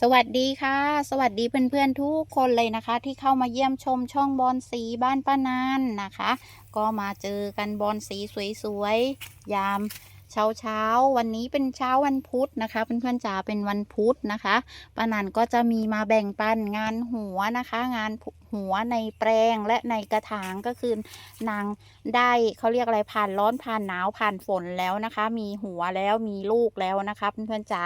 สวัสดีค่ะ สวัสดีเพื่อนๆทุกคนเลยนะคะ ที่เข้ามาเยี่ยมชมช่องบอลสีบ้านป้านานนะคะ ก็มาเจอกันบอลสีสวยๆยามเช้าเช้าวันนี้เป็นเช้าวันพุธนะคะ เพื่อนๆจ๋าเป็นวันพุธนะคะป้านันก็จะมีมาแบ่งปันงานหัวนะคะ งานหัวในแปลงและในกระถางก็คือนางได้เขาเรียกอะไรผ่านร้อนผ่านหนาวผ่านฝนแล้วนะคะ มีหัวแล้วมีลูกแล้วนะคะ เพื่อนๆจ๋า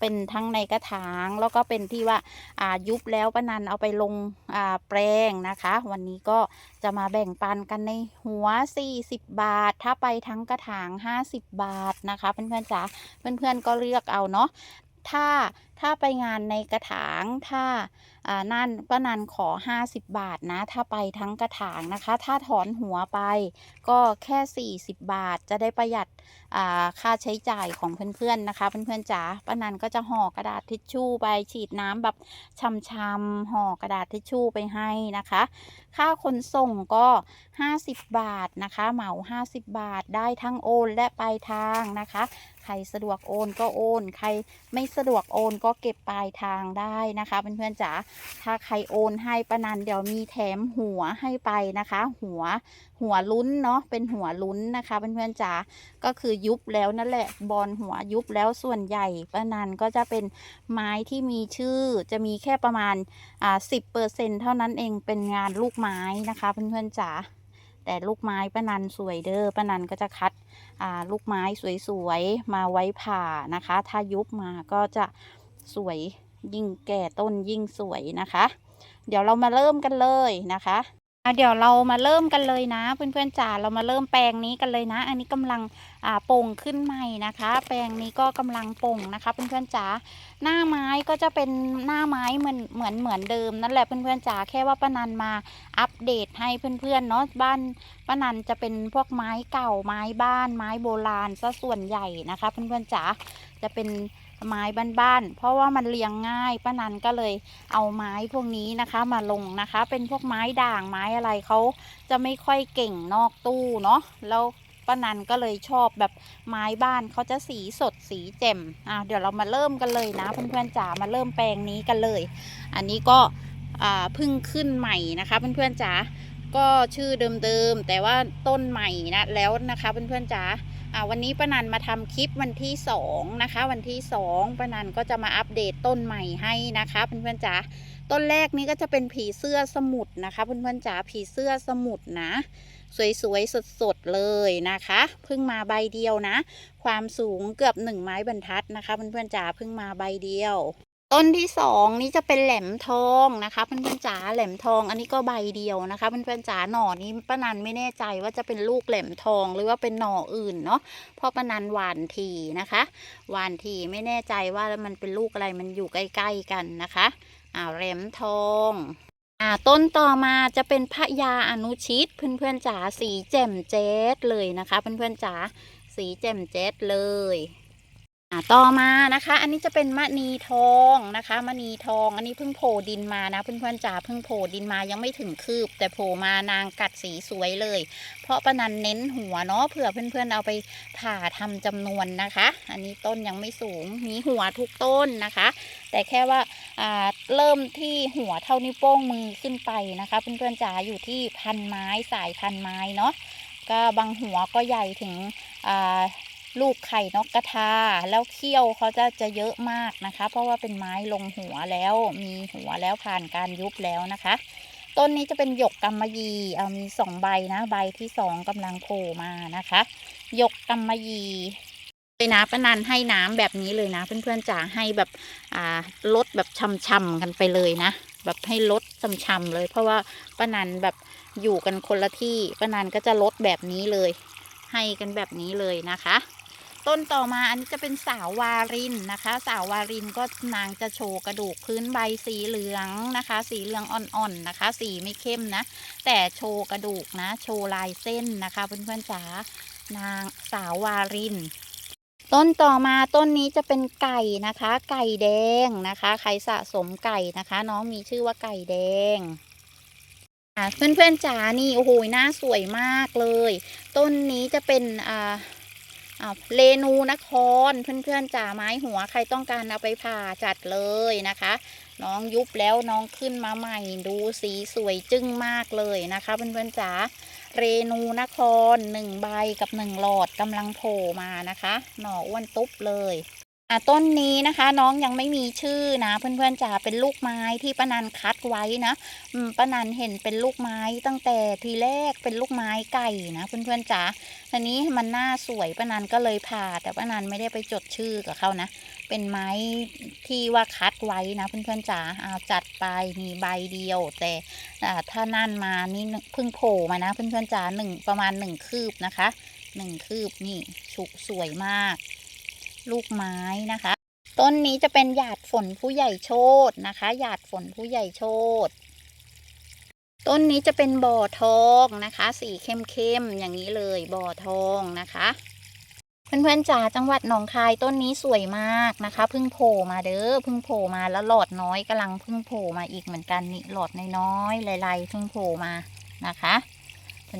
เป็นทั้งในกระถางแล้วก็เป็นที่ว่าอ่ายุบแล้วป้านันเอาไปลงอ่าแปลงนะคะ วันนี้ก็จะมาแบ่งปันกันในหัว 40 บาท ถ้าไปทั้งกระถาง 50 บาทนะคะ เพื่อนๆจ๋าเพื่อนๆก็เลือกเอาเนาะ ถ้าถ้าไปงานในกระถางถ้าอ่านั่นป้านันขอ 50 บาทนะ ถ้าไปทั้งกระถางนะคะ ถ้าถอนหัวไปก็แค่ 40 บาท จะได้ประหยัดอ่าค่าใช้จ่ายของเพื่อนๆนะคะ เพื่อนๆจ๋าป้านันก็จะห่อกระดาษทิชชู่ไปฉีดน้ำแบบช่ำๆห่อกระดาษทิชชู่ไปให้นะคะ ค่าขนส่งก็ 50 บาทนะคะ เหมา 50 บาทได้ทั้งโอนและปลายทางนะคะ รสะดวกโอนก็โอน ใครไม่สะดวกโอนก็เก็บปลายทางได้นะคะเพื่อนๆจ๋าถ้าใครโอนให้ป้านันเดี๋ยวมีแถมหัวให้ไปนะคะ หัวหัวลุ้นเนาะเป็นหัวลุ้นนะคะเพื่อนๆจ๋าก็คือยุบแล้วนั่นแหละบอลหัวยุบแล้วส่วนใหญ่ป้านันก็จะเป็นไม้ที่มีชื่อจะมีแค่ประมาณอ่าสิบเปอร์เซ็นเท่านั้นเองเป็นงานลูกไม้นะคะเพื่อนๆจ๋า แต่ลูกไม้ป้านันสวยเด้อป้านันก็จะคัดลูกไม้สวยๆ มาไว้ผ่านะคะ ถ้ายุบมาก็จะสวยยิ่งแก่ต้นยิ่งสวยนะคะ เดี๋ยวเรามาเริ่มกันเลยนะคะ อะเดี๋ยวเรามาเริ่มกันเลยนะ เพื่อนๆจ๋าเรามาเริ่มแปลงนี้กันเลยนะ อันนี้กำลังอ่าโป่งขึ้นใหม่นะคะ แปลงนี้ก็กำลังโป่งนะคะเพื่อนๆจ๋าหน้าไม้ก็จะเป็นหน้าไม้เหมือนเหมือนเหมือนเดิมนั่นแหละเพื่อนๆจ๋าแค่ว่าป้านันมาอัปเดตให้เพื่อนๆเนาะบ้านป้านันจะเป็นพวกไม้เก่าไม้บ้านไม้โบราณซะส่วนใหญ่นะคะ เพื่อนๆจ๋าจะเป็น ไม้บ้านๆ เพราะว่ามันเลี้ยงง่ายป้านันก็เลยเอาไม้พวกนี้นะคะมาลงนะคะ เป็นพวกไม้ด่างไม้อะไรเขาจะไม่ค่อยเก่งนอกตู้เนาะแล้วป้านันก็เลยชอบแบบไม้บ้านเขาจะสีสดสีแจ่มอะเดี๋ยวเรามาเริ่มกันเลยนะเพื่อนๆจ๋ามาเริ่มแปลงนี้กันเลย อันนี้ก็อ่าพิ่งขึ้นใหม่นะคะเพื่อนๆจ๋าก็ชื่อเดิมๆแต่ว่าต้นใหม่นะแล้วนะคะเพื่อนๆจ๋าอ่า วันนี้ป้านันมาทำคลิปวันที่สองนะคะ วันที่สองป้านันก็จะมาอัปเดตต้นใหม่ให้นะคะเพื่อนๆจ๋าต้นแรกนี้ก็จะเป็นผีเสื้อสมุทรนะคะเพื่อนๆจ๋าผีเสื้อสมุทรนะ สวยๆสดๆเลยนะคะเพิ่งมาใบเดียวนะ ความสูงเกือบหนึ่งไม้บรรทัดนะคะเพื่อนๆจ๋าเพิ่งมาใบเดียว ต้นที่สองนี้จะเป็นแหลมทองนะคะเพื่อนๆจ๋าแหลมทอง อันนี้ก็ใบเดียวนะคะเพื่อนๆจ๋าหน่อนี้ป้านันไม่แน่ใจว่าจะเป็นลูกแหลมทองหรือว่าเป็นหน่ออื่นเนาะเพราะป้านันหวานทีนะคะหวานทีไม่แน่ใจว่ามันเป็นลูกอะไรมันอยู่ใกล้ๆกันนะคะอ่าแหลมทองอ่าต้นต่อมาจะเป็นพระยาอนุชิตเพื่อนๆจ๋าสีแจ่มแจ๊ดเลยนะคะเพื่อนๆจ๋าสีแจ่มแจ๊ดเลย อ่าต่อมานะคะ อันนี้จะเป็นมะนีทองนะคะมะนีทอง อันนี้เพิ่งโผล่ดินมานะเพื่อนๆจ๋าเพิ่งโผล่ดินมายังไม่ถึงคืบ แต่โผล่มานางกัดสีสวยเลย เพราะปะนันเน้นหัวเนาะเผื่อเพื่อนๆเอาไปผ่าทำจำนวนนะคะ อันนี้ต้นยังไม่สูงมีหัวทุกต้นนะคะ แต่แค่ว่าอ่าเริ่มที่หัวเท่านิ้วโป้งมือขึ้นไปนะคะ เพื่อนๆจ๋าอยู่ที่พันไม้สายพันไม้เนาะก็บางหัวก็ใหญ่ถึงอ่า ลูกไข่นกกระทา แล้วเขี้ยวเขาจะจะเยอะมากนะคะ เพราะว่าเป็นไม้ลงหัวแล้วมีหัวแล้วผ่านการยุบแล้วนะคะ ต้นนี้จะเป็นหยกกำมะยีเอามีสองใบนะใบที่สองกำลังโผล่มานะคะหยกกำมะหยี่เลยนะป้านันให้น้ำแบบนี้เลยนะ เพื่อนๆจ๋าให้แบบอ่าลดแบบช่ำๆกันไปเลยนะ แบบให้ลดช่ำๆเลย เพราะว่าป้านันแบบอยู่กันคนละที่ป้านันก็จะลดแบบนี้เลย ให้กันแบบนี้เลยนะคะ ต้นต่อมาอันนี้จะเป็นสาววารินนะคะ สาววารินก็นางจะโชว์กระดูกพื้นใบสีเหลืองนะคะ สีเหลืองอ่อนๆนะคะ สีไม่เข้มนะ แต่โชว์กระดูกนะ โชว์ลายเส้นนะคะเพื่อนๆจ๋านางสาววารินต้นต่อมาต้นนี้จะเป็นไก่นะคะ ไก่แดงนะคะ ใครสะสมไก่นะคะ น้องมีชื่อว่าไก่แดงเพื่อนๆจ๋านี่โอ้โหหน้าสวยมากเลย ต้นนี้จะเป็นอ่า อ่าเรนูนครเพื่อนๆจ่าไม้หัวใครต้องการเอาไปผ่าจัดเลยนะคะ น้องยุบแล้วน้องขึ้นมาใหม่ดูสีสวยจึ้งมากเลยนะคะเพื่อนๆจ๋าเรนูนครหนึ่งใบกับหนึ่งหลอดกำลังโผล่มานะคะ หน่ออ้วนตุ๊บเลย อะต้นนี้นะคะ น้องยังไม่มีชื่อนะ เพื่อนๆจ๋าเป็นลูกไม้ที่ป้านันคัดไว้นะอืมป้านันเห็นเป็นลูกไม้ตั้งแต่ทีแรกเป็นลูกไม้ไก่นะเพื่อนๆจ๋าทีนี้มันหน้าสวยป้านันก็เลยผ่าแต่ป้านันไม่ได้ไปจดชื่อกับเขานะ เป็นไม้ที่ว่าคัดไว้นะเพื่อนๆจ๋าเอาจัดไปมีใบเดียว แต่อ่าถ้านั่นมานี่เพิ่งโผล่มานะเพื่อนๆจ๋าหนึ่งประมาณหนึ่งคืบนะคะหนึ่งคืบนี่ชุกสวยมาก ลูกไม้นะคะ ต้นนี้จะเป็นหยาดฝนผู้ใหญ่โชตนะคะ หยาดฝนผู้ใหญ่โชตต้นนี้จะเป็นบ่อทองนะคะ สีเข้มๆอย่างนี้เลยบ่อทองนะคะเพื่อนๆจ๋าจังหวัดหนองคายต้นนี้สวยมากนะคะพิ่งโผล่มาเด้อเพิ่งโผล่มาแล้วหลอดน้อยกำลังพิ่งโผล่มาอีกเหมือนกันนี่หลอดน้อยๆลายๆพิ่งโผล่มานะคะ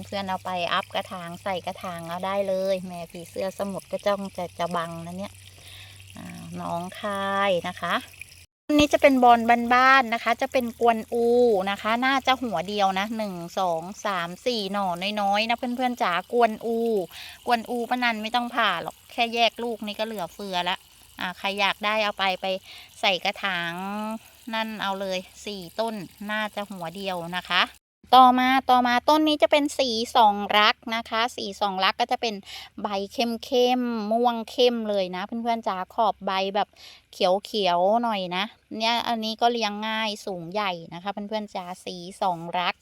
เพื่อนๆเอาไปอัพกระถางใส่กระถางเอาได้เลยแม่ผีเสื้อสมุทรก็จ้องจะจะบังนะเนี่ยน้องคายนะคะอันนี้จะเป็นบอลบ้านๆนะคะ จะเป็นกวนอูนะคะ น่าจะหัวเดียวนะหนึ่งสองสามสี่หน่อน้อยๆนะเพื่อนๆจ๋ากวนอู กวนอูปนันไม่ต้องผ่าหรอกแค่แยกลูกนี่ก็เหลือเฟือละอ่าใครอยากได้เอาไปไปใส่กระถางนั่นเอาเลยสี่ต้นน่าจะหัวเดียวนะคะ ต่อมาต่อมาต้นนี้จะเป็นสีสองรักนะคะ สีสองรักก็จะเป็นใบเข้มเข้มม่วงเข้มเลยนะ เพื่อนๆจ๋าขอบใบแบบเขียวเขียวหน่อยนะเนี่ยอันนี้ก็เลี้ยงง่ายสูงใหญ่นะคะเพื่อนๆจ๋าสีสองรัก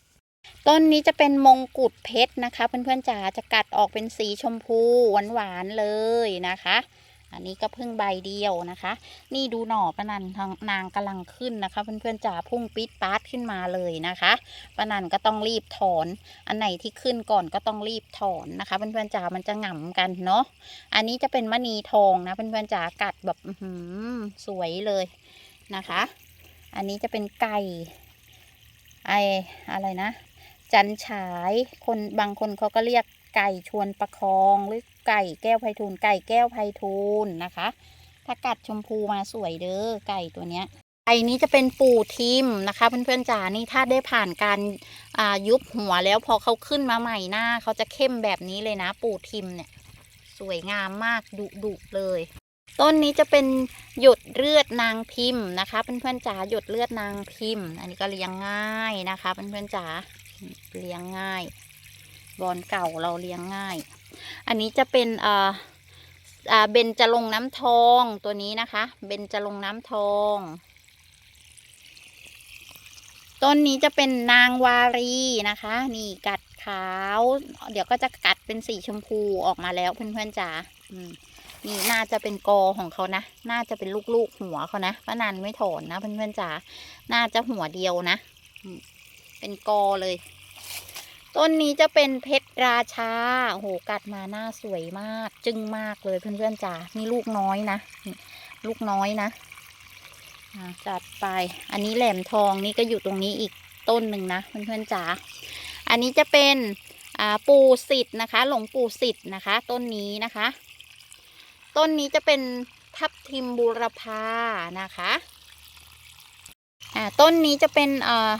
ต้นนี้จะเป็นมงกุฎเพชรนะคะ เพื่อนๆจ๋าจะกัดออกเป็นสีชมพูหวานๆเลยนะคะ อันนี้ก็เพิ่งใบเดียวนะคะ นี่ดูหน่อปะนันทางนางกำลังขึ้นนะคะ เพื่อนๆจ๋าพุ่งปิดปาดขึ้นมาเลยนะคะปะนันก็ต้องรีบถอน อันไหนที่ขึ้นก่อนก็ต้องรีบถอนนะคะ เพื่อนๆจ๋ามันจะหง่ำกันเนาะ อันนี้จะเป็นมณีทองนะเพื่อนๆจ๋ากัดแบบหือสวยเลยนะคะ อันนี้จะเป็นไก่ไออะไรนะ จันฉายคนบางคนเขาก็เรียกไก่ชวนประคองหรือ ไก่แก้วไพฑูรย์ไก่แก้วไพฑูรย์นะคะ ถ้ากัดชมพูมาสวยเด้อไก่ตัวเนี้ยไก่นี้จะเป็นปูทิมนะคะ เพื่อนๆจ๋านี่ถ้าได้ผ่านการยุบหัวแล้วพอเขาขึ้นมาใหม่หน้าเขาจะเข้มแบบนี้เลยนะ ปูทิมเนี่ยสวยงามมากดุดุเลย ต้นนี้จะเป็นหยดเลือดนางพิมพ์นะคะเพื่อนๆจ๋าหยดเลือดนางพิมพ์ อันนี้ก็เลี้ยงง่ายนะคะเพื่อนๆจ๋าเลี้ยงง่าย บอลเก่าเราเลี้ยงง่าย อันนี้จะเป็นเอ่อเบนจะลงน้ำทองตัวนี้นะคะ เบนจะลงน้ำทอง ต้นนี้จะเป็นนางวารีนะคะ นี่กัดขาว เดี๋ยวก็จะกัดเป็นสีชมพูออกมาแล้วเพื่อนๆจ๋าอืมนี่น่าจะเป็นกอของเขานะ น่าจะเป็นลูกๆหัวเขานะป้านันไม่ถอนนะเพื่อนๆจ๋า น่าจะหัวเดียวนะ เป็นกอเลย ต้นนี้จะเป็นเพชรราชาโหกัดมาหน้าสวยมาก จึ้งมากเลยเพื่อนๆจ๋านี่ลูกน้อยนะ ลูกน้อยนะอ่าจัดไป อันนี้แหลมทองนี่ก็อยู่ตรงนี้อีกต้นหนึ่งนะเพื่อนๆจ๋า อันนี้จะเป็นอ่าปูสิทธิ์นะคะ หลวงปูสิทธิ์นะคะ ต้นนี้นะคะ ต้นนี้จะเป็นทับทิมบูรพานะคะอ่าต้นนี้จะเป็นอ่อ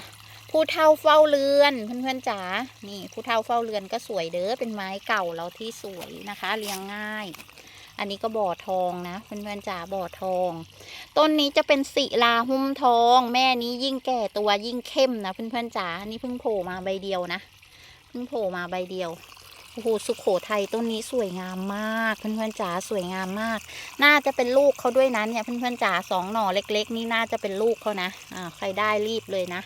ผู้เฒ่าเฝ้าเรือนเพื่อนๆจ๋า นี่ผู้เฒ่าเฝ้าเรือนก็สวยเด้อ เป็นไม้เก่าเราที่สวยนะคะ เลี้ยงง่าย อันนี้ก็บ่อทองนะ เพื่อนๆจ๋าบ่อทอง ต้นนี้จะเป็นศิลาหุ้มทอง แม่นี้ยิ่งแก่ตัวยิ่งเข้มนะ เพื่อนๆจ๋า นี่เพิ่งโผล่มาใบเดียวนะ เพิ่งโผล่มาใบเดียวโอ้โหสุขโขทัยต้นนี้สวยงามมากเพื่อนๆจ๋าสวยงามมาก น่าจะเป็นลูกเขาด้วยนะเนี่ยเพื่อนๆจ๋าสองหน่อเล็ก ๆ นี่น่าจะเป็นลูกเขานะอ่าใครได้รีบเลยนะ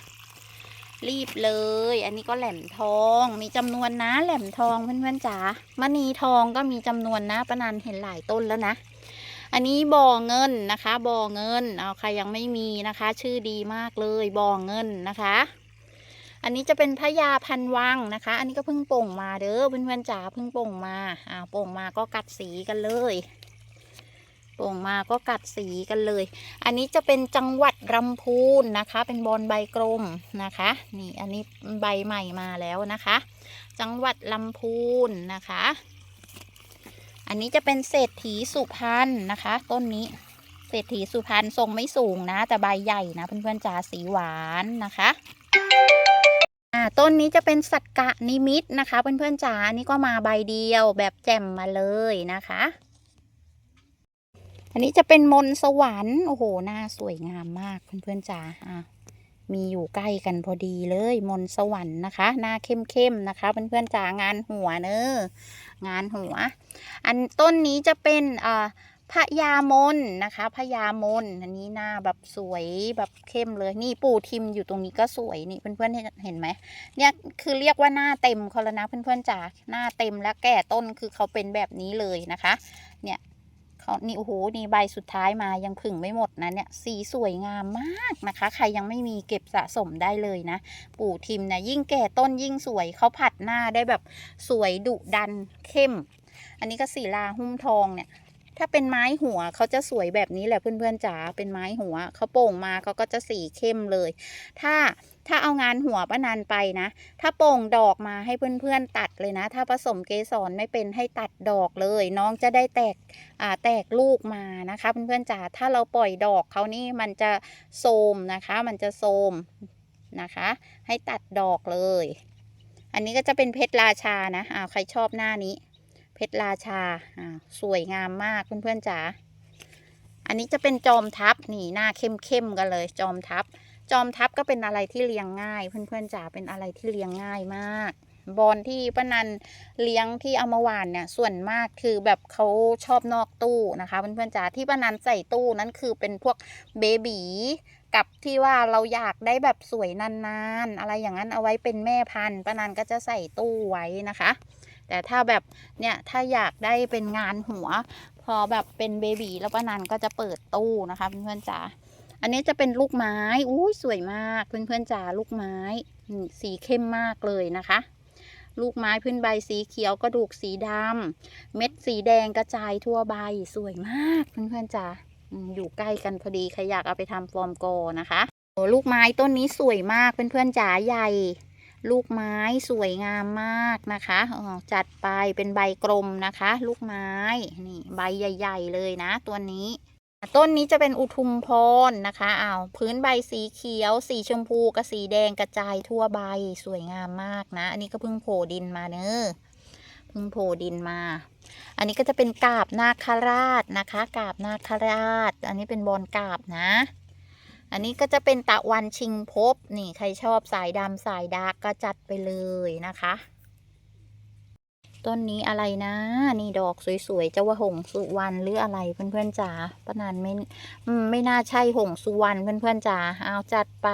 รีบเลย อันนี้ก็แหลมทอง มีจำนวนนะ แหลมทองเพื่อนๆจ๋ามณีทองก็มีจำนวนนะประนันเห็นหลายต้นแล้วนะ อันนี้บ่อเงินนะคะบ่อเงินเอาใครยังไม่มีนะคะ ชื่อดีมากเลยบ่อเงินนะคะ อันนี้จะเป็นพญาพันวังนะคะ อันนี้ก็เพิ่งโป่งมาเด้อเพื่อนๆจ๋าเพิ่งโป่งมาอ่าโป่งมาก็กัดสีกันเลย โป่งมาก็กัดสีกันเลย อันนี้จะเป็นจังหวัดลำพูนนะคะ เป็นบอลใบกลมนะคะ นี่อันนี้ใบใหม่มาแล้วนะคะ จังหวัดลำพูนนะคะ อันนี้จะเป็นเศรษฐีสุพรรณนะคะ ต้นนี้เศรษฐีสุพรรณทรงไม่สูงนะ แต่ใบใหญ่นะเพื่อนๆจ๋าสีหวานนะคะต้นนี้จะเป็นสักกะนิมิตนะคะ เพื่อนๆจ๋าอันนี้ก็มาใบเดียวแบบแจ่มมาเลยนะคะ อันนี้จะเป็นมนสวรรค์โอ้โหหน้าสวยงามมากเพื่อนๆจ๋าอะมีอยู่ใกล้กันพอดีเลยมนสวรรค์นะคะ หน้าเข้มๆนะคะเพื่อนๆจ๋างานหัวเนอะงานหัว อันต้นนี้จะเป็นอ่าพญามนนะคะพญามนอันนี้หน้าแบบสวยแบบเข้มเลยนี่ปู่ทิมอยู่ตรงนี้ก็สวยนี่เพื่อนๆเห็นเห็นไหมเนี่ยคือเรียกว่าหน้าเต็มเขาแล้วนะเพื่อนๆจ๋าหน้าเต็มและแก่ต้นคือเขาเป็นแบบนี้เลยนะคะ เนี่ย เขานี่โอ้โหนี่ใบสุดท้ายมายังผึ่งไม่หมดนะเนี่ยสีสวยงามมากนะคะ ใครยังไม่มีเก็บสะสมได้เลยนะ ปู่ทิมนะยิ่งแก่ต้นยิ่งสวยเขาผัดหน้าได้แบบสวยดุดันเข้ม อันนี้ก็สีลาหุ้มทองเนี่ย ถ้าเป็นไม้หัวเขาจะสวยแบบนี้แหละเพื่อนๆจ๋าเป็นไม้หัวเขาโป่งมาเขาก็จะสีเข้มเลย ถ้า ถ้าเอางานหัวป้านันไปนะ ถ้าโป่งดอกมาให้เพื่อนๆตัดเลยนะ ถ้าผสมเกสรไม่เป็นให้ตัดดอกเลย น้องจะได้แตกอ่าแตกลูกมานะคะ เพื่อนๆจ๋าถ้าเราปล่อยดอกเขานี่มันจะโทมนะคะ มันจะโทมนะคะ ให้ตัดดอกเลย อันนี้ก็จะเป็นเพชรราชานะอ้าวใครชอบหน้านี้ เพชรราชาอ่าวสวยงามมากเพื่อนๆจ๋าอันนี้จะเป็นจอมทัพนี่หน้าเข้มๆกันเลยจอมทัพ จอมทัพก็เป็นอะไรที่เลี้ยงง่าย เพื่อนๆจ๋าเป็นอะไรที่เลี้ยงง่ายมาก บอลที่ป้านันเลี้ยงที่เอามาหวานเนี่ยส่วนมากคือแบบเขาชอบนอกตู้นะคะเพื่อนๆจ๋าที่ป้านันใส่ตู้นั้นคือเป็นพวกเบบีกับที่ว่าเราอยากได้แบบสวยนานๆ อะไรอย่างนั้นเอาไว้เป็นแม่พันธุ์ป้านันก็จะใส่ตู้ไว้นะคะ แต่ถ้าแบบเนี่ยถ้าอยากได้เป็นงานหัว พอแบบเป็นเบบีแล้วป้านันก็จะเปิดตู้นะคะเพื่อนๆจ๋า อันนี้จะเป็นลูกไม้อุ้ยสวยมาก เพื่อนๆจ๋าลูกไม้นี่สีเข้มมากเลยนะคะ ลูกไม้พื้นใบสีเขียวกระดูกสีดำเม็ดสีแดงกระจายทั่วใบสวยมากเพื่อนๆจ๋าอืมอยู่ใกล้กันพอดีใครอยากเอาไปทำฟอร์มโกนะคะโอ้ลูกไม้ต้นนี้สวยมากเพื่อนๆจ๋าใหญ่ ลูกไม้สวยงามมากนะคะจัดไปเป็นใบกลมนะคะ ลูกไม้นี่ใบใหญ่ ๆ เลยนะ ตัวนี้ ต้นนี้จะเป็นอุทุมพรนะคะอ้าวพื้นใบสีเขียว สีชมพูกับสีแดงกระจายทั่วใบสวยงามมากนะ อันนี้ก็เพิ่งโผล่ดินมาเนอะเพิ่งโผล่ดินมา อันนี้ก็จะเป็นกาบนาคราชนะคะ กาบนาคราช อันนี้เป็นบอลกาบนะ อันนี้ก็จะเป็นตะวันชิงภพนี่ใครชอบสายดำสายดาร์กก็จัดไปเลยนะคะ ต้นนี้อะไรนะ นี่ดอกสวยๆเจ้าว่าหงสุวรรณหรืออะไรเพื่อนๆจ๋าปะนันไม่ไม่น่าใช่หงสุวรรณเพื่อนๆจ๋าเอาจัดไป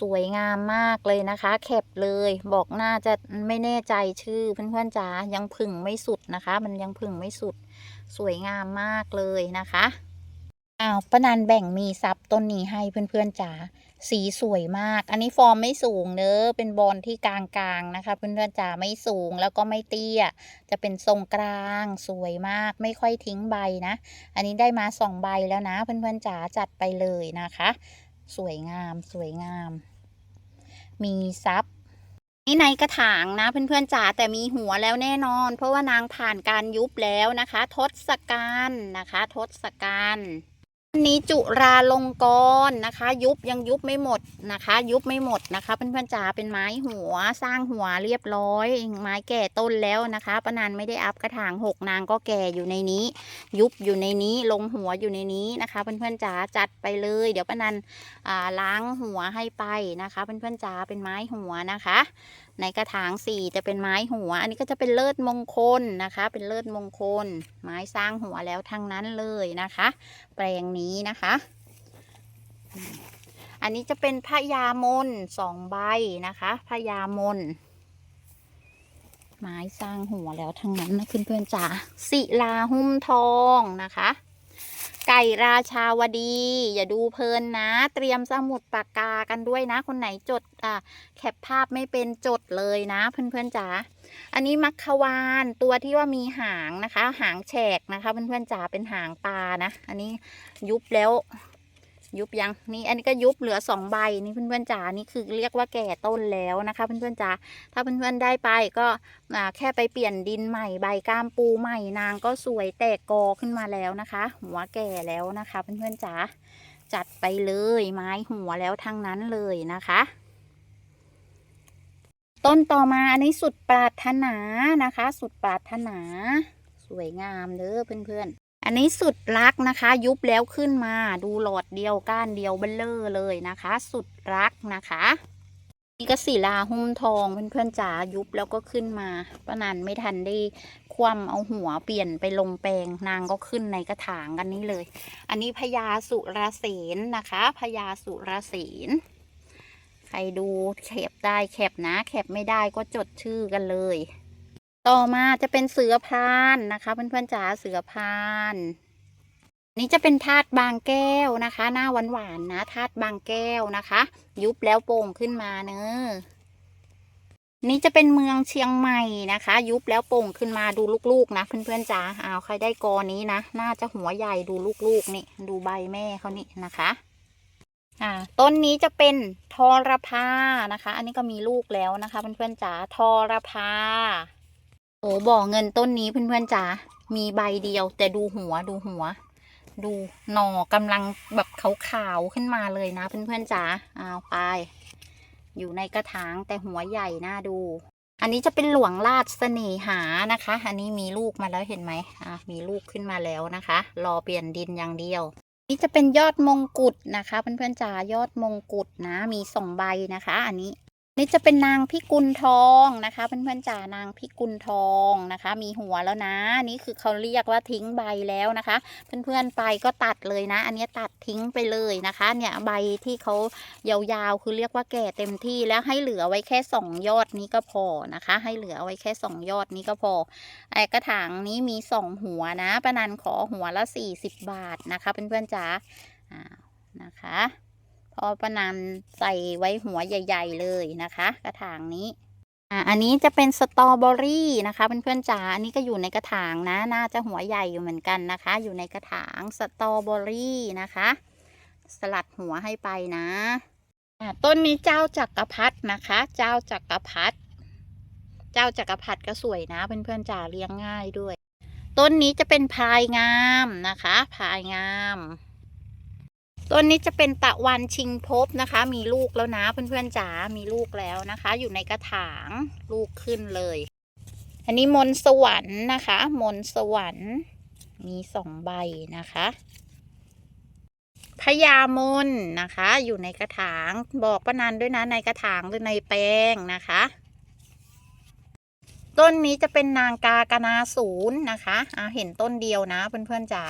สวยงามมากเลยนะคะแคปเลย บอกน่าจะไม่แน่ใจชื่อเพื่อนๆจ๋ายังผึ่งไม่สุดนะคะ มันยังผึ่งไม่สุด สวยงามมากเลยนะคะอ้าวปะนันแบ่งมีซับต้นนี้ให้เพื่อนๆจ๋า สีสวยมาก อันนี้ฟอร์มไม่สูงเนอะเป็นบอลที่กลางๆนะคะเพื่อนๆจ๋าไม่สูงแล้วก็ไม่เตี้ย จะเป็นทรงกลางสวยมาก ไม่ค่อยทิ้งใบนะ อันนี้ได้มาสองใบแล้วนะ เพื่อนๆจ๋าจัดไปเลยนะคะ สวยงามสวยงาม มีซับนี่ในกระถางนะเพื่อนๆจ๋าแต่มีหัวแล้วแน่นอน เพราะว่านางผ่านการยุบแล้วนะคะ ทศกัณฐ์นะคะ ทศกัณฐ์ันนี้จุราลงกรณ์นะคะ ยุบยังยุบไม่หมดนะคะ ยุบไม่หมดนะคะเพื่อนๆจ๋าเป็นไม้หัวสร้างหัวเรียบร้อย ไม้แก่ต้นแล้วนะคะป้านานไม่ได้อัพกระถางหกนางก็แก่อยู่ในนี้ ยุบอยู่ในนี้ลงหัวอยู่ในนี้นะคะเพื่อนๆจ๋าจัดไปเลย เดี๋ยวป้านันล้างหัวให้ไปนะคะเพื่อนๆจ๋าเป็นไม้หัวนะคะ ในกระถางสี่จะเป็นไม้หัว อันนี้ก็จะเป็นเลิศมงคลนะคะ เป็นเลิศมงคล ไม้สร้างหัวแล้วทั้งนั้นเลยนะคะ แปลงนี้นะคะ อันนี้จะเป็นพญามนสองใบนะคะพญามนไม้สร้างหัวแล้วทั้งนั้นนะเพื่อนๆจ๋าศิลาหุ้มทองนะคะ ไก่ราชาวดี อย่าดูเพลินนะ เตรียมสมุดปากกากันด้วยนะ คนไหนจดอะแคปภาพไม่เป็นจดเลยนะ เพื่อนๆจ๋าอันนี้มัคควานตัวที่ว่ามีหางนะคะ หางแฉกนะคะ เพื่อนๆจ๋าเป็นหางปลานะ อันนี้ยุบแล้ว ยุบยังนี่อันนี้ก็ยุบเหลือสองใบนี่เพื่อนๆจ๋านี่คือเรียกว่าแก่ต้นแล้วนะคะ เพื่อนๆจ๋าถ้าเพื่อนๆได้ไปก็อ่าแค่ไปเปลี่ยนดินใหม่ใบก้ามปูใหม่นางก็สวยแตกกอขึ้นมาแล้วนะคะ หัวแก่แล้วนะคะ เพื่อนๆจ๋าจัดไปเลยไม้หัวแล้วทั้งนั้นเลยนะคะต้นต่อมาอันนี้สุดปรารถนานะคะ สุดปรารถนา สวยงามเด้อเพื่อน อันนี้สุดรักนะคะ ยุบแล้วขึ้นมาดูหลอดเดียวก้านเดียวเบลเลอร์เลยนะคะ สุดรักนะคะนี่ก็ศิลาหุ้มทองเพื่อนๆจ๋ายุบแล้วก็ขึ้นมาป้านันไม่ทันได้คว่ำเอาหัวเปลี่ยนไปลงแปลงนางก็ขึ้นในกระถางกันนี้เลย อันนี้พญาสุรเสนนะคะพญาสุรเสนใครดูแคปได้แคปนะแคปไม่ได้ก็จดชื่อกันเลย ต่อมาจะเป็นเสือพานนะคะเพื่อนๆจ๋าเสือพานนี่จะเป็นธาตุบางแก้วนะคะ หน้าหวานๆนะธาตุบางแก้วนะคะ ยุบแล้วโป่งขึ้นมาเนอะนี่จะเป็นเมืองเชียงใหม่นะคะ ยุบแล้วโป่งขึ้นมาดูลูกๆนะเพื่อนๆจ๋าเอาใครได้กอนี้นะน่าจะหัวใหญ่ดูลูกๆนี่ ดูใบแม่เขานี่นะคะอ่าต้นนี้จะเป็นทอรพานะคะ อันนี้ก็มีลูกแล้วนะคะเพื่อนๆจ๋าทอรพา โอ้บ่อเงินต้นนี้เพื่อนๆจ๋า มีใบเดียว แต่ดูหัวดูหัว ดูหน่อกำลังแบบขาวๆขึ้นมาเลยนะเพื่อนๆจ๋าเอาไป อยู่ในกระถางแต่หัวใหญ่น่าดู อันนี้จะเป็นหลวงราชเสน่หานะคะ อันนี้มีลูกมาแล้วเห็นไหมอะมีลูกขึ้นมาแล้วนะคะ รอเปลี่ยนดินอย่างเดียว นี่จะเป็นยอดมงกุฎนะคะ เพื่อนๆจ๋ายอดมงกุฎนะ มีสองใบนะคะ อันนี้ นี่จะเป็นนางพิกุลทองนะคะเพื่อนๆจ๋านางพิกุลทองนะคะ มีหัวแล้วนะ นี่คือเขาเรียกว่าทิ้งใบแล้วนะคะ เพื่อนๆไปก็ตัดเลยนะ อันนี้ตัดทิ้งไปเลยนะคะ เนี่ยใบที่เขายาวๆคือเรียกว่าแก่เต็มที่แล้วให้เหลือไว้แค่สองยอดนี้ก็พอนะคะ ให้เหลือไว้แค่สองยอดนี้ก็พอไอ้กระถางนี้มีสองหัวนะประนันขอหัวละสี่สิบบาทนะคะ เพื่อนๆจ๋าอ่านะคะ พอประนันใส่ไว้หัวใหญ่ ๆ เลยนะคะ กระถางนี้อ่าอันนี้จะเป็นสตรอเบอรี่นะคะเพื่อนๆจ๋าอันนี้ก็อยู่ในกระถางนะ น่าจะหัวใหญ่อยู่เหมือนกันนะคะ อยู่ในกระถางสตรอเบอรี่นะคะ สลัดหัวให้ไปนะอ่าต้นนี้เจ้าจักรพรรดินะคะ เจ้าจักรพรรดิเจ้าจักรพรรดิก็สวยนะเพื่อนๆจ๋าเลี้ยงง่ายด้วย ต้นนี้จะเป็นพายงามนะคะพายงาม ต้นนี้จะเป็นตะวันชิงภพนะคะ มีลูกแล้วนะเพื่อนๆจ๋า มีลูกแล้วนะคะ อยู่ในกระถางลูกขึ้นเลย อันนี้มนสวรรค์นะคะ มนสวรรค์ มีสองใบนะคะพญามนนะคะ อยู่ในกระถางบอกป้านันด้วยนะในกระถางหรือในแปลงนะคะ ต้นนี้จะเป็นนางกากนาศูนย์นะคะอ่าเห็นต้นเดียวนะเพื่อนๆจ๋า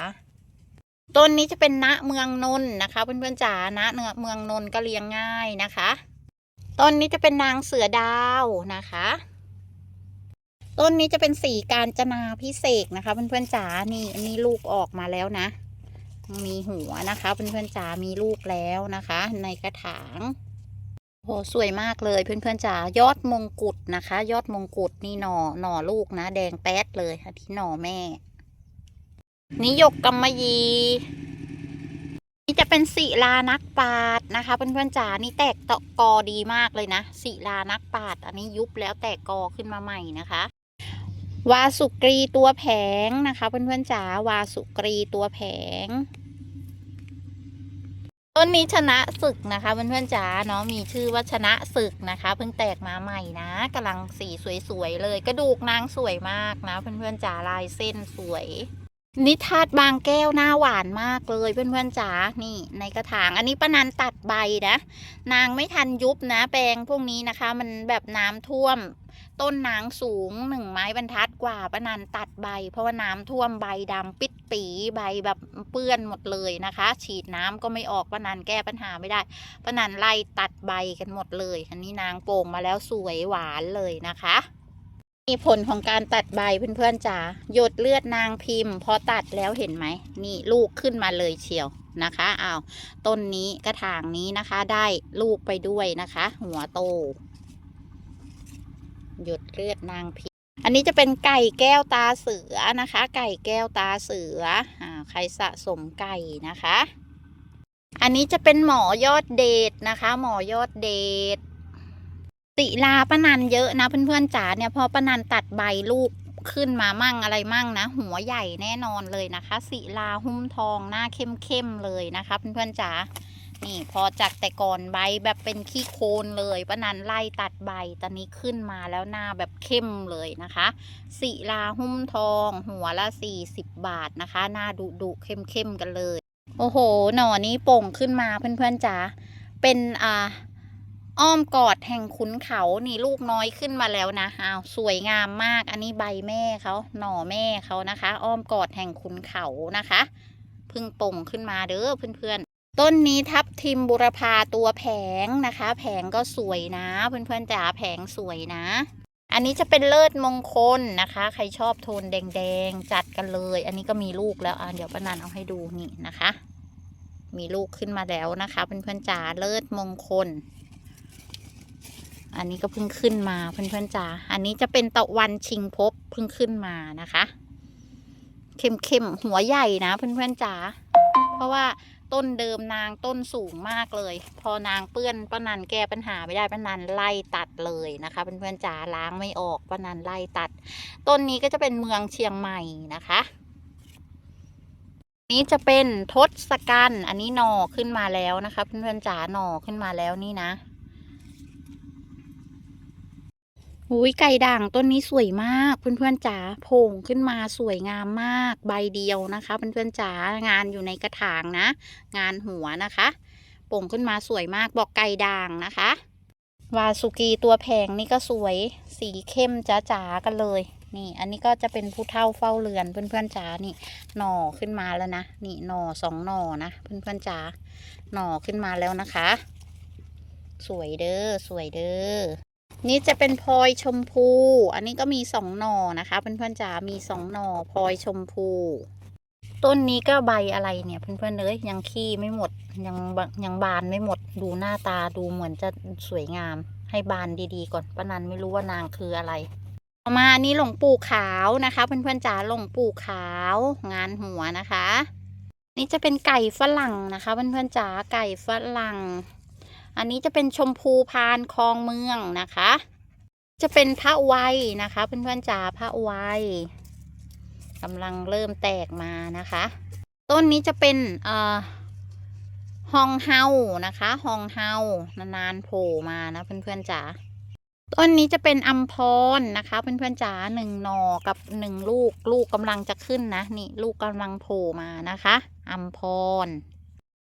ต้นนี้จะเป็นณเมืองนนท์นะคะเพื่อนๆจ๋าณเนื้อเมืองนนท์ก็เลี้ยงง่ายนะคะต้นนี้จะเป็นนางเสือดาวนะคะต้นนี้จะเป็นสีการจนาพิเศษนะคะ เพื่อนๆจ๋านี่อันนี้ลูกออกมาแล้วนะ มีหัวนะคะ เพื่อนๆจ๋ามีลูกแล้วนะคะ ในกระถางโหสวยมากเลยเพื่อนๆจ๋ายอดมงกุฎนะคะ ยอดมงกุฎนี่หน่อหน่อลูกนะ แดงแป๊ดเลยที่หน่อแม่ นิยกกำมยี นี่จะเป็นศิลานักปาดนะคะเพื่อนๆจ๋านี่แตกตะกอดีมากเลยนะศิลานักปาด อันนี้ยุบแล้วแตกกอขึ้นมาใหม่นะคะวาสุกรีตัวแผงนะคะเพื่อนๆจ๋าวาสุกรีตัวแผง ต้นนี้ชนะศึกนะคะเพื่อนๆจ๋าเนาะมีชื่อว่าชนะศึกนะคะ เพิ่งแตกมาใหม่นะกำลังสีสวยๆเลย กระดูกนางสวยมากนะเพื่อนๆจ๋าลายเส้นสวย นิทาดบางแก้วหน้าหวานมากเลยเพื่อนๆจ๋า นี่ในกระถาง อันนี้ป้านันตัดใบนะ นางไม่ทันยุบนะแปลงพวกนี้นะคะ มันแบบน้ำท่วม ต้นนางสูงหนึ่งไม้บรรทัดกว่าป้านันตัดใบ เพราะว่าน้ำท่วมใบดำปิดปีใบแบบเปื้อนหมดเลยนะคะ ฉีดน้ำก็ไม่ออกป้านันแก้ปัญหาไม่ได้ป้านันไล่ตัดใบกันหมดเลย อันนี้นางโป่งมาแล้วสวยหวานเลยนะคะ มีผลของการตัดใบเพื่อนๆจ๋าหยดเลือดนางพิมพ์ พอตัดแล้วเห็นไหม นี่ลูกขึ้นมาเลยเชียวนะคะเอาต้นนี้กระถางนี้นะคะได้ลูกไปด้วยนะคะ หัวโต หยดเลือดนางพิมพ์อันนี้จะเป็นไก่แก้วตาเสือนะคะ ไก่แก้วตาเสืออ่าใครสะสมไก่นะคะ อันนี้จะเป็นหมอยอดเดชนะคะ หมอยอดเดช ติลาป้านันเยอะนะเพื่อนๆจ๋าเนี่ยพอป้านันตัดใบลูกขึ้นมามั่งอะไรมั่งนะ หัวใหญ่แน่นอนเลยนะคะศิลาหุ้มทองหน้าเข้มๆเลยนะคะเพื่อนๆจ๋านี่พอจากแต่ก่อนใบแบบเป็นขี้โคลนเลยป้านันไล่ตัดใบตอนนี้ขึ้นมาแล้วหน้าแบบเข้มเลยนะคะศิลาหุ้มทอง หัวละ40บบาทนะคะ หน้าดุดุๆเข้มๆกันเลย โอ้โห หน่อนี้โป่งขึ้นมาเพื่อนๆจ๋าเป็นอ่า อ้อมกอดแห่งขุนเขานี่ลูกน้อยขึ้นมาแล้วนะอ้าวสวยงามมากอันนี้ใบแม่เขาหน่อแม่เขานะคะ อ้อมกอดแห่งขุนเขานะคะเพึ่งโป่งขึ้นมาเด้อเพื่อนๆ ต้นนี้ทับทิมบุรพาตัวแผงนะคะ แผงก็สวยนะ เพื่อนๆจ๋าแผงสวยนะ อันนี้จะเป็นเลิศมงคลนะคะ ใครชอบโทนแดงๆ จัดกันเลย อันนี้ก็มีลูกแล้วอะเดี๋ยวป้านันเอาให้ดูนี่นะคะ มีลูกขึ้นมาแล้วนะคะ เพื่อนๆจ๋าเลิศมงคล อันนี้ก็เพิ่งขึ้นมาเพื่อนๆจ๋า อันนี้จะเป็นตะวันชิงพบเพิ่งขึ้นมานะคะ เข้มๆหัวใหญ่นะเพื่อนๆจ๋า เพราะว่าต้นเดิมนางต้นสูงมากเลย พอนางเปื้อนป้านันแก้ปัญหาไม่ได้ป้านันไล่ตัดเลยนะคะเพื่อนๆจ๋าล้างไม่ออกป้านันไล่ตัด ต้นนี้ก็จะเป็นเมืองเชียงใหม่นะคะนี้จะเป็นทศกัณฐ์อันนี้หน่อขึ้นมาแล้วนะคะเพื่อนๆจ๋าหน่อขึ้นมาแล้วนี่นะ อุ้ยไก่ด่างต้นนี้สวยมากเพื่อนๆจ๋าโผล่ขึ้นมาสวยงามมากใบเดียวนะคะเพื่อนๆจ๋างานอยู่ในกระถางนะ งานหัวนะคะโป่งขึ้นมาสวยมากบอกไก่ด่างนะคะ วาสุกีตัวแพงนี่ก็สวยสีเข้มจ๋าๆกันเลยนี่ อันนี้ก็จะเป็นผู้เท่าเฝ้าเรือนเพื่อนๆจ๋านี่หน่อขึ้นมาแล้วนะนี่หน่อสองหน่อนะเพื่อนๆจ๋าหน่อขึ้นมาแล้วนะคะ สวยเด้อสวยเด้อ นี่จะเป็นพลอยชมพู อันนี้ก็มีสองหน่อนะคะเพื่อนๆจ๋า มีสองหน่อพลอยชมพู ต้นนี้ก็ใบอะไรเนี่ยเพื่อนๆเลยยังขี้ไม่หมดยังยังบานไม่หมดดูหน้าตาดูเหมือนจะสวยงาม ให้บานดีๆก่อนป้านันไม่รู้ว่านางคืออะไรต่อมานี้หลงปู่ขาวนะคะเพื่อนๆจ๋าหลงปู่ขาวงานหัวนะคะ นี่จะเป็นไก่ฝรั่งนะคะเพื่อนๆจ๋าไก่ฝรั่ง อันนี้จะเป็นชมพูพานคลองเมืองนะคะ จะเป็นพระไวยนะคะเพื่อนๆจ๋าพระไวยกำลังเริ่มแตกมานะคะ ต้นนี้จะเป็นเอ่อฮองเฮานะคะฮองเฮานานๆโผล่มานะเพื่อนๆจ๋าต้นนี้จะเป็นอัมพรนะคะเพื่อนๆจ๋าหนึ่งหนอกับหนึ่งลูกลูกกำลังจะขึ้นนะนี่ลูกกำลังโผล่มานะคะอัมพร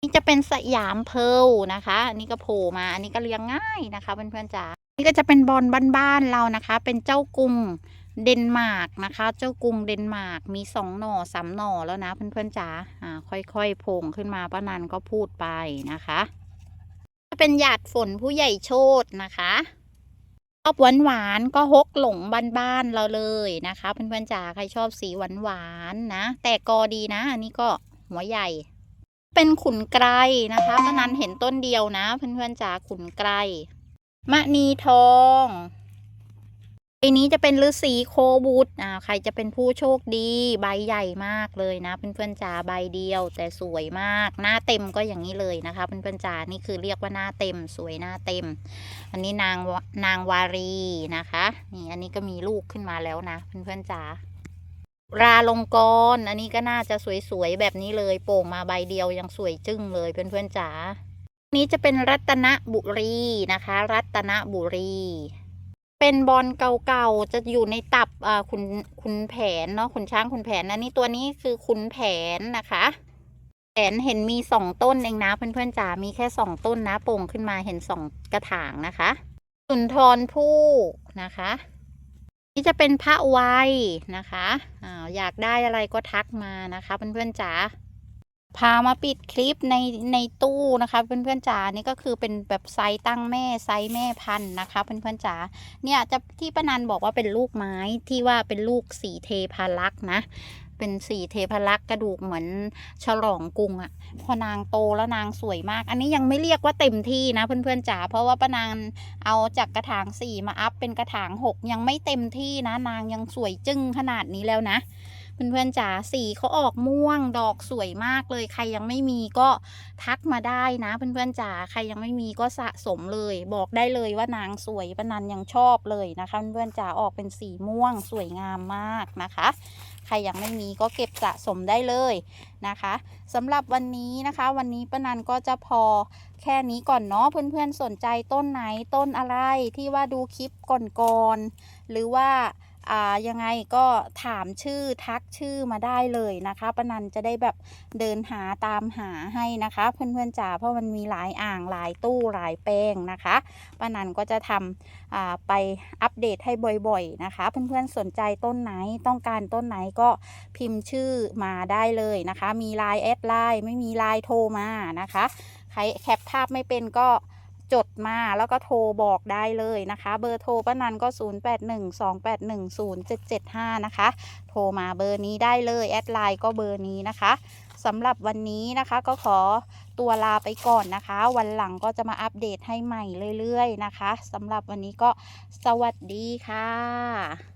นี่จะเป็นสยามเพลนะคะอันนี้ก็โผล่มาอันนี้ก็เลี้ยงง่ายนะคะเพื่อนๆจ๋านี่ก็จะเป็นบอลบ้านๆเรานะคะ เป็นเจ้ากรุงเดนมาร์กนะคะ เจ้ากรุงเดนมาร์กมีสองหน่อสามหน่อแล้วนะเพื่อนๆจ๋าอ่าค่อยๆโผล่ขึ้นมาป้านันก็พูดไปนะคะจะเป็นหยาดฝนผู้ใหญ่โชตนะคะชอบหวานหวานก็ฮกหลงบ้านๆเราเลยนะคะเพื่อนๆจ๋าใครชอบสีหวานหวานนะ แต่กอดีนะ อันนี้ก็หัวใหญ่ เป็นขุนไกรนะคะเมื่อนั้นเห็นต้นเดียวนะเพื่อนๆจ๋าขุนไกรมะนีทองปีนี้จะเป็นฤาษีโคบุตรอ่าใครจะเป็นผู้โชคดีใบใหญ่มากเลยนะเพื่อนๆจ๋าใบเดียว แต่สวยมาก หน้าเต็มก็อย่างนี้เลยนะคะเพื่อนๆจ๋านี่คือเรียกว่าหน้าเต็มสวยหน้าเต็ม อันนี้นางนางวารีนะคะ นี่อันนี้ก็มีลูกขึ้นมาแล้วนะเพื่อนๆจ๋า ราลงกรณ์อันนี้ก็น่าจะสวยๆ แบบนี้เลยโป่งมาใบเดียวยังสวยจึ้งเลยเพื่อนๆจ๋าอันนี้จะเป็นรัตนบุรีนะคะ รัตนบุรี เป็นบอลเก่าๆ จะอยู่ในตับอ่าขุนขุนแผนเนาะขุนช้างขุนแผนอันนี้ตัวนี้คือขุนแผนนะคะแผนเห็นมีสองต้นเองนะเพื่อนๆจ๋ามีแค่สองต้นนะโป่งขึ้นมาเห็นสองกระถางนะคะ สุนทรผู้นะคะ นี่จะเป็นพระวัยนะคะอาอยากได้อะไรก็ทักมานะคะเพื่อนๆจ๋า พามาปิดคลิปในในตู้นะคะเพื่อนๆจ๋า นี่ก็คือเป็นแบบไซส์ตั้งแม่ไซส์แม่พันธุ์นะคะเพื่อนๆจ๋า เนี่ยจะที่ป้านันบอกว่าเป็นลูกไม้ที่ว่าเป็นลูกสีเทพารักษ์นะ เป็นสีเทพารักษ์กระดูกเหมือนฉลองกรุงอะพอนางโตแล้วนางสวยมาก อันนี้ยังไม่เรียกว่าเต็มที่นะเพื่อนๆจ๋าเพราะว่าป้านางเอาจากกระถางสี่มาอัพเป็นกระถางหกยังไม่เต็มที่นะ นางยังสวยจึ้งขนาดนี้แล้วนะเพื่อนๆจ๋าสีเขาออกม่วงดอกสวยมากเลย ใครยังไม่มีก็ทักมาได้นะเพื่อนๆจ๋าใครยังไม่มีก็สะสมเลย บอกได้เลยว่านางสวยปานันยังชอบเลยนะคะเพื่อนๆจ๋าออกเป็นสีม่วงสวยงามมากนะคะ ใครยังไม่มีก็เก็บสะสมได้เลยนะคะสำหรับวันนี้นะคะ วันนี้ป้านันก็จะพอแค่นี้ก่อนเนาะเพื่อนๆสนใจต้นไหนต้นอะไรที่ว่าดูคลิปก่อนๆหรือว่า ยังไงก็ถามชื่อทักชื่อมาได้เลยนะคะปนันจะได้แบบเดินหาตามหาให้นะคะ เพื่อนๆจ๋าเพราะมันมีหลายอ่างหลายตู้หลายแปลงนะคะปนันก็จะทำไปอัปเดตให้บ่อยๆนะคะ เพื่อนๆสนใจต้นไหนต้องการต้นไหนก็พิมพ์ชื่อมาได้เลยนะคะ มีไลน์แอดไลน์ไม่มีไลน์โทรมานะคะใครแคปภาพไม่เป็นก็ จดมาแล้วก็โทรบอกได้เลยนะคะ เบอร์โทรป้านันก็ 0812810775 นะคะ โทรมาเบอร์นี้ได้เลยแอดไลน์ก็เบอร์นี้นะคะสำหรับวันนี้นะคะก็ขอตัวลาไปก่อนนะคะ วันหลังก็จะมาอัปเดตให้ใหม่เรื่อยๆนะคะสำหรับวันนี้ก็สวัสดีค่ะ